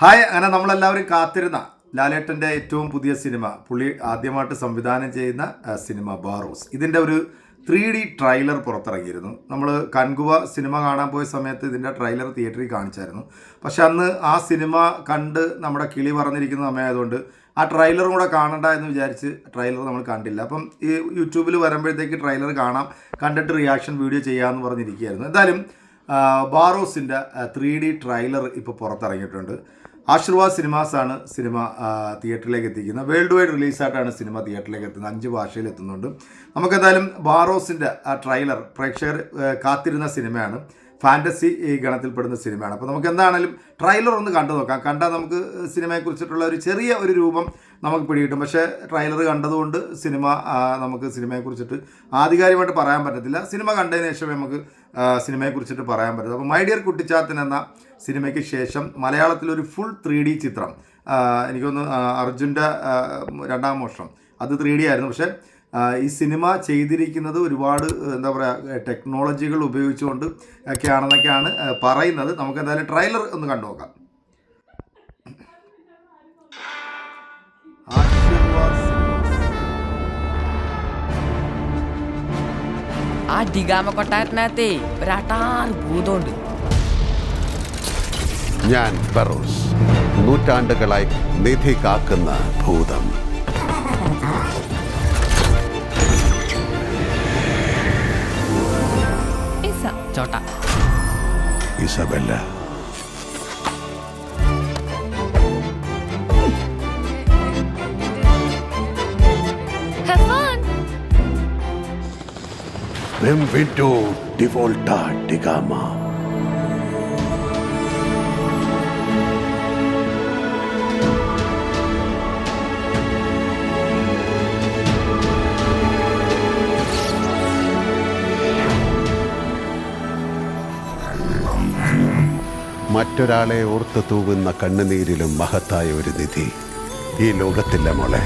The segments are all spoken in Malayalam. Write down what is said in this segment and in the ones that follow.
ഹായ് അങ്ങനെ നമ്മളെല്ലാവരും കാത്തിരുന്ന ലാലേട്ടന്റെ ഏറ്റവും പുതിയ സിനിമ പുള്ളി ആദ്യമായിട്ട് സംവിധാനം ചെയ്യുന്ന സിനിമ ബാറോസ്. ഇതിന്റെ ഒരു ത്രീ ഡി ട്രailer പുറത്തിറങ്ങിയിരുന്നു. നമ്മൾ കൺകുവ സിനിമ കാണാൻ പോയ സമയത്ത് ഇതിന്റെ ട്രailer തിയേറ്ററിൽ കാണിച്ചായിരുന്നു. പക്ഷെ അന്ന് ആ സിനിമ കണ്ട് നമ്മുടെ കിളി പറഞ്ഞിരിക്കുന്ന സമയമായതുകൊണ്ട് ആ ട്രailer കൂടെ കാണണ്ട എന്ന് വിചാരിച്ച് ട്രailer നമ്മൾ കണ്ടില്ല. അപ്പം ഈ യൂട്യൂബിൽ വരുമ്പോഴത്തേക്ക് ട്രailer കാണാം കണ്ടിട്ട് റിയാക്ഷൻ വീഡിയോ ചെയ്യാമെന്ന് പറഞ്ഞിരിക്കുകയായിരുന്നു. എന്തായാലും ബാറോസിന്റെ ത്രീ ഡി ട്രailer ഇപ്പോൾ പുറത്തിറങ്ങിയിട്ടുണ്ട്. ആശീർവാദ് സിനിമാസ് ആണ് സിനിമ തിയേറ്ററിലേക്ക് എത്തിക്കുന്നത് വേൾഡ് വൈഡ് റിലീസായിട്ടാണ് സിനിമ തിയേറ്ററിലേക്ക് എത്തുന്നത് അഞ്ച് ഭാഷയിൽ എത്തുന്നുണ്ട് നമുക്കെന്തായാലും ബാറോസിന്റെ ആ ട്രെയിലർ പ്രേക്ഷകർ കാത്തിരുന്ന സിനിമയാണ്. ഫാന്റസി ഗണത്തിൽപ്പെടുന്ന സിനിമയാണ്. അപ്പോൾ നമുക്ക് എന്താണെങ്കിലും ട്രെയിലർ ഒന്ന് കണ്ടു നോക്കാം. കണ്ടാൽ നമുക്ക് സിനിമയെക്കുറിച്ചിട്ടുള്ള ഒരു ചെറിയ ഒരു രൂപം നമുക്ക് പിടികിട്ടും. പക്ഷേ ട്രെയിലർ കണ്ടതുകൊണ്ട് സിനിമ നമുക്ക് സിനിമയെക്കുറിച്ചിട്ട് ആധികാരികമായിട്ട് പറയാൻ പറ്റത്തില്ല. സിനിമ കണ്ടതിന് ശേഷമേ നമുക്ക് സിനിമയെക്കുറിച്ചിട്ട് പറയാൻ പറ്റും അപ്പോൾ മൈ ഡിയർ കുട്ടിച്ചാത്തൻ എന്ന സിനിമയ്ക്ക് ശേഷം മലയാളത്തിലൊരു ഫുൾ ത്രീ ഡി ചിത്രം എനിക്കൊന്ന് അർജുന്റെ രണ്ടാം മോഷണം അത് ത്രീ ഡി ആയിരുന്നു. പക്ഷേ ഈ സിനിമ ചെയ്തിരിക്കുന്നത് ഒരുപാട് എന്താ പറയുക ടെക്നോളജികൾ ഉപയോഗിച്ചുകൊണ്ട് ഒക്കെയാണെന്നൊക്കെയാണ് പറയുന്നത്. നമുക്ക് എന്തായാലും ട്രെയിലർ ഒന്ന് കണ്ടു നോക്കാം. ആ ഡിഗാമ കൊട്ടാരത്തിനകത്തെ ഒരാട്ടാർ ഭൂതമുണ്ട്. ഞാൻ ബറോസ് നൂറ്റാണ്ടുകളായി നിധി കാക്കുന്ന ഭൂതം. Isabella. Have fun. Bem Benvenuto de volta di gama. മറ്റൊരാളെ ഓർത്ത് തൂവുന്ന കണ്ണുനീരിലും മഹത്തായ ഒരു നിധി. ഈ ലോകത്തില്ല മോളെ.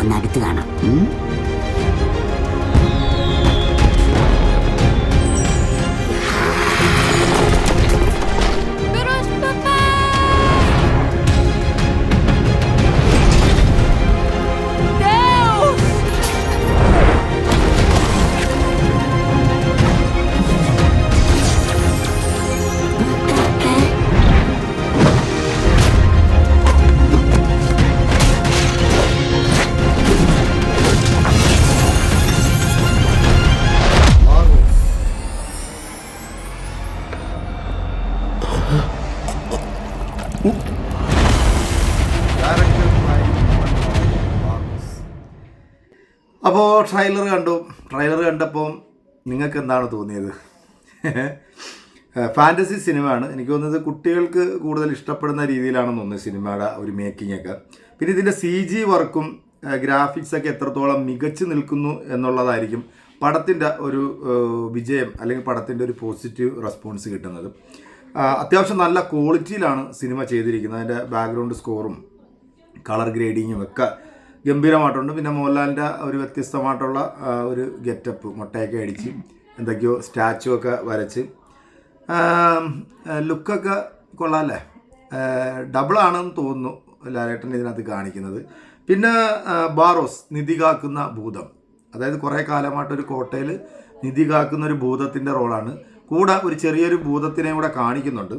ഒന്ന് അടുത്ത് കാണാം. അപ്പോൾ ട്രെയിലർ കണ്ടു. ട്രെയിലർ കണ്ടപ്പോൾ നിങ്ങൾക്ക് എന്താണ് തോന്നിയത് ഫാന്റസി സിനിമയാണ്. എനിക്ക് തോന്നുന്നത് കുട്ടികൾക്ക് കൂടുതൽ ഇഷ്ടപ്പെടുന്ന രീതിയിലാണെന്ന് തോന്നുന്നത് സിനിമയുടെ ഒരു മേക്കിംഗ് ഒക്കെ. പിന്നെ ഇതിന്റെ സി ജി വർക്കും ഗ്രാഫിക്സൊക്കെ എത്രത്തോളം മികച്ചു നിൽക്കുന്നു എന്നുള്ളതായിരിക്കും പടത്തിന്റെ ഒരു വിജയം അല്ലെങ്കിൽ പടത്തിന്റെ ഒരു പോസിറ്റീവ് റെസ്പോൺസ് കിട്ടുന്നത്. അത്യാവശ്യം നല്ല ക്വാളിറ്റിയിലാണ് സിനിമ ചെയ്തിരിക്കുന്നത്. അതിന്റെ ബാക്ക്ഗ്രൗണ്ട് സ്കോറും കളർ ഗ്രേഡിങ്ങും ഒക്കെ ഗംഭീരമായിട്ടുണ്ട്. പിന്നെ മോഹൻലാലിന്റെ ഒരു വ്യത്യസ്തമായിട്ടുള്ള ഒരു ഗെറ്റപ്പ് മുട്ടയൊക്കെ അടിച്ച് എന്തൊക്കെയോ സ്റ്റാച്ചു ഒക്കെ വരച്ച്. ലുക്കൊക്കെ കൊള്ളാമല്ലേ ഡബിളാണെന്ന് തോന്നുന്നു ലാലേട്ടൻ ഇതിനകത്ത് കാണിക്കുന്നത്. പിന്നെ ബാറോസ് നിധി കാക്കുന്ന ഭൂതം. അതായത് കുറേ കാലമായിട്ടൊരു കോട്ടയിൽ നിധി കാക്കുന്ന ഒരു ഭൂതത്തിന്റെ റോളാണ് കൂടെ ഒരു ചെറിയൊരു ഭൂതത്തിനെ കൂടെ കാണിക്കുന്നുണ്ട്.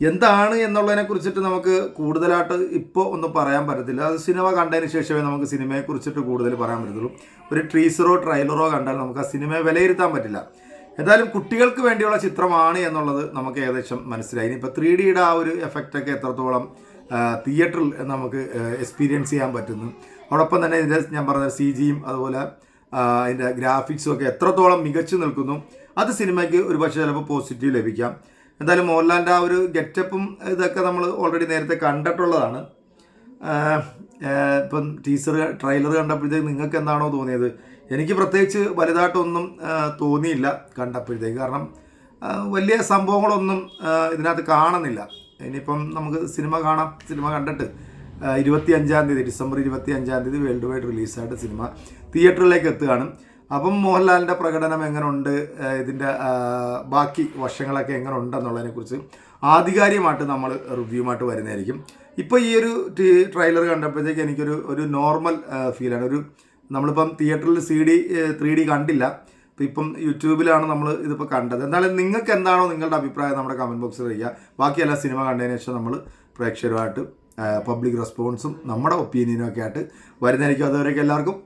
എന്താണ് എന്നുള്ളതിനെ കുറിച്ചിട്ട് നമുക്ക് കൂടുതലായിട്ട് ഇപ്പോൾ ഒന്നും പറയാൻ പറ്റത്തില്ല. അത് സിനിമ കണ്ടതിന് ശേഷമേ നമുക്ക് സിനിമയെ കുറിച്ചിട്ട് കൂടുതൽ പറയാൻ പറ്റത്തുള്ളൂ. ഒരു ട്രീസറോ ട്രെയിലറോ കണ്ടാൽ നമുക്ക് ആ സിനിമയെ വിലയിരുത്താൻ പറ്റില്ല. എന്തായാലും കുട്ടികൾക്ക് വേണ്ടിയുള്ള ചിത്രമാണ് എന്നുള്ളത് നമുക്ക് ഏകദേശം മനസ്സിലായി. ഇനിയിപ്പോൾ ത്രീ ഡിയുടെ ആ ഒരു എഫക്റ്റൊക്കെ എത്രത്തോളം തിയേറ്ററിൽ നമുക്ക് എക്സ്പീരിയൻസ് ചെയ്യാൻ പറ്റുന്നു. അതോടൊപ്പം തന്നെ ഇതിന്റെ ഞാൻ പറഞ്ഞ സി ജിയും അതുപോലെ അതിന്റെ ഗ്രാഫിക്സും ഒക്കെ എത്രത്തോളം മികച്ചു നിൽക്കുന്നു. അത് സിനിമയ്ക്ക് ഒരു പക്ഷേ ചിലപ്പോൾ പോസിറ്റീവ് ലഭിക്കാം. എന്തായാലും മോഹൻലാലിന്റെ ആ ഒരു ഗെറ്റപ്പും ഇതൊക്കെ നമ്മൾ ഓൾറെഡി നേരത്തെ കണ്ടിട്ടുള്ളതാണ്. ഇപ്പം ടീസർ ട്രെയിലർ കണ്ടപ്പോഴത്തേക്ക് നിങ്ങൾക്ക് എന്താണോ തോന്നിയത്? എനിക്ക് പ്രത്യേകിച്ച് വലുതായിട്ടൊന്നും തോന്നിയില്ല കണ്ടപ്പോഴത്തേക്ക്. കാരണം വലിയ സംഭവങ്ങളൊന്നും ഇതിനകത്ത് കാണുന്നില്ല. ഇനിയിപ്പം നമുക്ക് സിനിമ കാണാം. സിനിമ കണ്ടിട്ട് ഇരുപത്തി അഞ്ചാം തീയതി ഡിസംബർ ഇരുപത്തി അഞ്ചാം തീയതി വേൾഡ് വൈഡ് റിലീസായിട്ട് സിനിമ തിയേറ്ററിലേക്ക് എത്തുകയാണ്. അപ്പം മോഹൻലാലിന്റെ പ്രകടനം എങ്ങനെയുണ്ട് ഇതിന്റെ ബാക്കി വശങ്ങളൊക്കെ എങ്ങനെ ഉണ്ടെന്നുള്ളതിനെക്കുറിച്ച് ആധികാരികമായിട്ട് നമ്മൾ റിവ്യൂമായിട്ട് വരുന്നതായിരിക്കും. ഇപ്പോൾ ഈ ഒരു ട്രെയിലർ കണ്ടപ്പോഴത്തേക്ക് എനിക്കൊരു ഒരു നോർമൽ ഫീലാണ്. ഒരു നമ്മളിപ്പം തിയേറ്ററിൽ സി ഡി ത്രീ ഡി കണ്ടില്ല. അപ്പോൾ ഇപ്പം യൂട്യൂബിലാണ് നമ്മൾ ഇതിപ്പോൾ കണ്ടത്. എന്നാലും നിങ്ങൾക്ക് എന്താണോ നിങ്ങളുടെ അഭിപ്രായം നമ്മുടെ കമന്റ് ബോക്സിൽ അറിയിക്കുക. ബാക്കി എല്ലാ സിനിമ കണ്ടതിന് ശേഷം നമ്മൾ പ്രേക്ഷകരുമായിട്ട് പബ്ലിക് റെസ്പോൺസും നമ്മുടെ ഒപ്പീനിയനും ഒക്കെ ആയിട്ട് വരുന്നതായിരിക്കും. അതുവരെയൊക്കെ എല്ലാവർക്കും